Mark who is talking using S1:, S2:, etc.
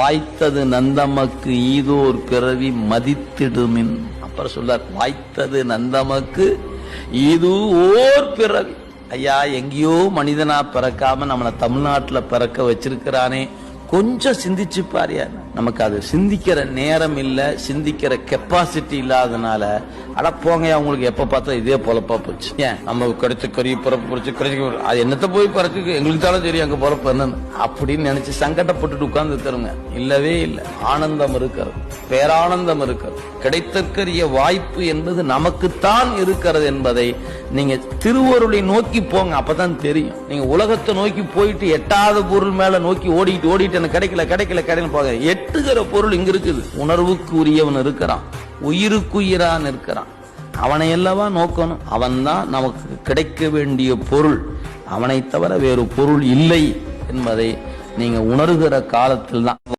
S1: வாய்த்தது நந்தமக்கு ஈதோர் பிறவி மதித்திடுமின். அப்புறம் சொல்றார் வாய்த்தது நந்தமக்கு இது ஓர் பிறவி. ஐயா எங்கேயோ மனிதனா பிறக்காம நம்மளை தமிழ்நாட்டில் பிறக்க வச்சிருக்கிறானே. கொஞ்சம் சிந்திச்சு பாரியா நமக்கு அது சிந்திக்கிற நேரம் இல்ல சிந்திக்கிற கெப்பாசிட்டி இல்லாதனால அட போங்க அவங்களுக்கு எப்ப பார்த்தா இதே பொழப்பா போச்சு. ஏன்? நம்ம கிடைச்ச கறி பிறப்பு பிடிச்சி கிடைச்சி அது என்னத்த போய் பிறகு எங்களுக்கு தானே தெரியும் அங்க பிறப்பு என்னன்னு. அப்படின்னு நினைச்சு சங்கடப்பட்டுட்டு உட்கார்ந்து தருங்க இல்லவே இல்லை. ஆனந்தம் இருக்கிறது. பேரானந்தம் இருக்கிறது. கிடைத்தற்கரிய வாய்ப்பு என்பது நமக்குத்தான் இருக்கிறது என்பதை நீங்க திருவருளை நோக்கி போங்க அப்பதான் தெரியும். நீங்க உலகத்தை நோக்கி போயிட்டு எட்டாத பொருள் மேல நோக்கி ஓடிட்டு ஓடிட்டு எனக்கு கிடைக்கல கிடைக்கல கிடைக்கல போக எட்டுகிற பொருள் இங்க இருக்குது. உணர்வுக்கு உரியவன் இருக்கிறான். உயிருக்குயிரான் இருக்கிறான். அவனை அல்லவா நோக்கணும்? அவன்தான் நமக்கு கிடைக்க வேண்டிய பொருள். அவனை தவிர வேறு பொருள் இல்லை என்பதை நீங்க உணர்கிற காலத்தில் தான்